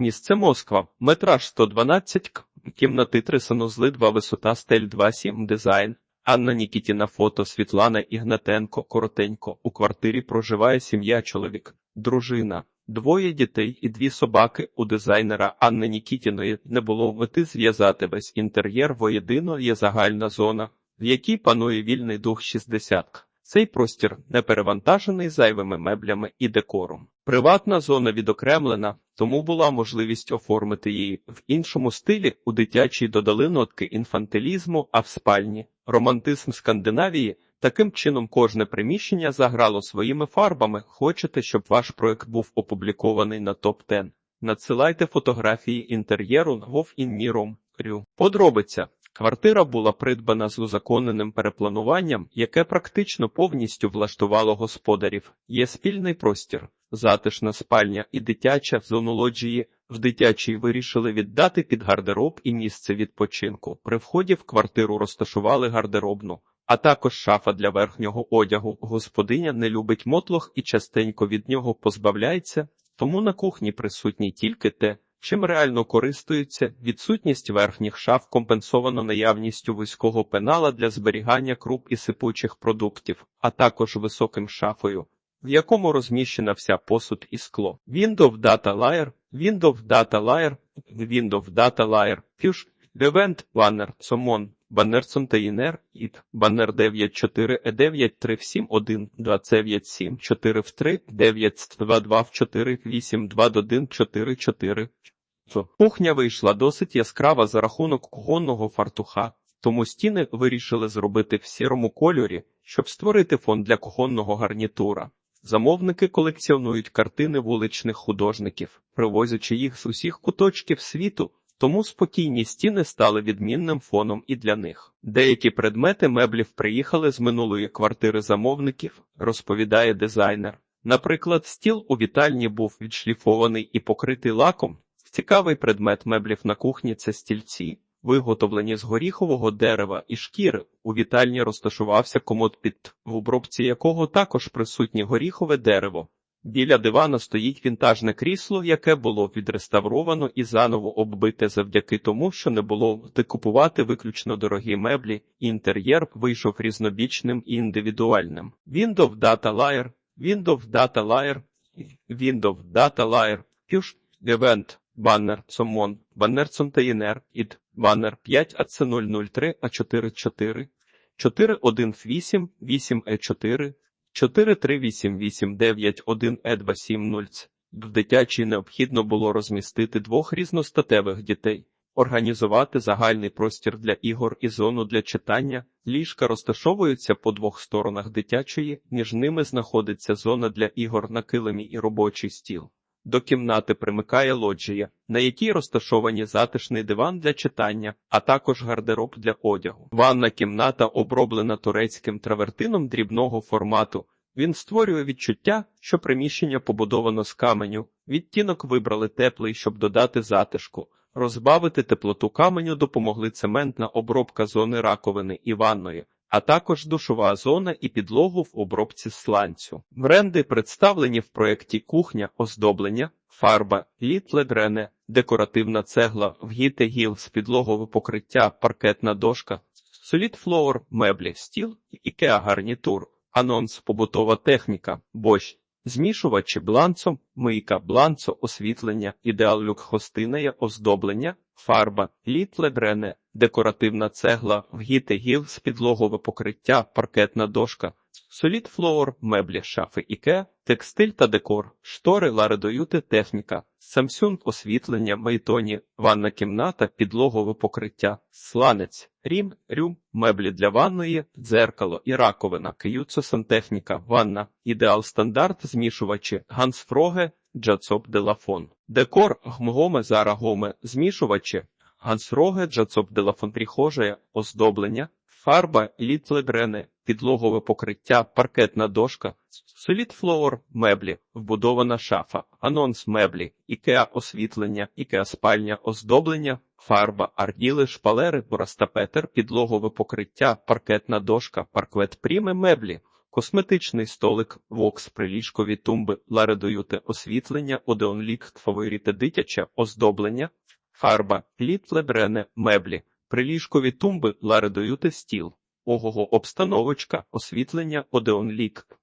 Місце Москва. Метраж 112 к. Кімнати 3 санузли 2 висота стель 2,7 дизайн. Анна Нікітіна фото Світлана Ігнатенко коротенько. У квартирі проживає сім'я чоловік, дружина. Двоє дітей і дві собаки у дизайнера Анни Нікітіної не було мети зв'язати весь інтер'єр воєдино є загальна зона, в якій панує вільний дух 60. Цей простір не перевантажений зайвими меблями і декором. Приватна зона відокремлена, тому була можливість оформити її в іншому стилі. У дитячій додали нотки інфантилізму, а в спальні романтизм Скандинавії. Таким чином, кожне приміщення заграло своїми фарбами. Хочете, щоб ваш проект був опублікований на топ-10? Надсилайте фотографії інтер'єру на Вов.Інміром.Рю. Подробиця. Квартира була придбана з узаконеним переплануванням, яке практично повністю влаштувало господарів. Є спільний простір, затишна спальня і дитяча зону. В дитячій вирішили віддати під гардероб і місце відпочинку. При вході в квартиру розташували гардеробну, а також шафа для верхнього одягу. Господиня не любить мотлох і частенько від нього позбавляється, тому на кухні присутній тільки те, чим реально користуються. Відсутність верхніх шаф компенсовано наявністю вузького пенала для зберігання круп і сипучих продуктів, а також високим шафою. В якому розміщена вся посуд і скло. Windows Data Layer, Windows Data Layer, Windows Data Layer, Fush, Event, Planner, Somon, Баннер Контейнер, ІТ, Баннер 94 e 9371 297 4 в 3 922 в 4 8 2 1 4 4 Кухня вийшла досить яскрава за рахунок кухонного фартуха, тому стіни вирішили зробити в сірому кольорі, щоб створити фон для кухонного гарнітура. Замовники колекціонують картини вуличних художників, привозячи їх з усіх куточків світу. Тому спокійні стіни стали відмінним фоном і для них. Деякі предмети меблів приїхали з минулої квартири замовників, розповідає дизайнер. Наприклад, стіл у вітальні був відшліфований і покритий лаком. Цікавий предмет меблів на кухні це стільці, виготовлені з горіхового дерева і шкіри. У вітальні розташувався комод під в обробці якого також присутнє горіхове дерево. Біля дивана стоїть вінтажне крісло, яке було відреставровано і заново оббите завдяки тому, що не було де купувати виключно дорогі меблі, інтер'єр вийшов різнобічним і індивідуальним. Windows Data Layer, Windows Data Layer, Windows Data Layer, Push, Event, Баннер, Сомон, Баннер Контейнер, ід, Баннер 5 АЦ 003 А44, 418, 8Е4, 4388991Е270. В дитячій необхідно було розмістити двох різностатевих дітей, організувати загальний простір для ігор і зону для читання. Ліжка розташовуються по двох сторонах дитячої, між ними знаходиться зона для ігор на килимі і робочий стіл. До кімнати примикає лоджія, на якій розташовані затишний диван для читання, а також гардероб для одягу. Ванна кімната оброблена турецьким травертином дрібного формату. Він створює відчуття, що приміщення побудовано з каменю. Відтінок вибрали теплий, щоб додати затишку. Розбавити теплоту каменю допомогли цементна обробка зони раковини і ванної а також душова зона і підлогу в обробці сланцю. Бренди представлені в проєкті кухня, оздоблення, фарба, літледрене, декоративна цегла, вгіте гіл з підлогове покриття, паркетна дошка, Floor, меблі, стіл, ікеа гарнітур, анонс, побутова техніка, борщ, змішувачі бланцом, мийка, бланцо, освітлення, ідеал люк хостинеє, оздоблення, фарба, літледрене, декоративна цегла, вгіти гіл з підлогове покриття, паркетна дошка, солід флоор, меблі, шафи іке, текстиль та декор, штори, ларедоюти, техніка, Samsung освітлення, мейтоні, ванна кімната, підлогове покриття, сланець, рім, рюм, меблі для ванної, дзеркало і раковина, киюцо сантехніка, ванна, ідеал стандарт, змішувачі, гансфроге, джацоп делафон, декор, гмгоме, зарагоме, змішувачі, Гансроге, Джацоп Делафон прихожая, оздоблення, фарба, літлебрене, підлогове покриття, паркетна дошка, солід флоор, меблі, вбудована шафа, анонс меблі, ікеа освітлення, ікеа спальня, оздоблення, фарба, арділи, шпалери, борастапетер, підлогове покриття, паркетна дошка, парквет пріми меблі. Косметичний столик, вокс, приліжкові тумби, ларедоюте, освітлення, одеонлік, фаворіти дитяче, оздоблення, фарба, літлебрене, меблі, приліжкові тумби, ларедоюте, стіл. Ого-го, обстановочка, освітлення, одеонлік,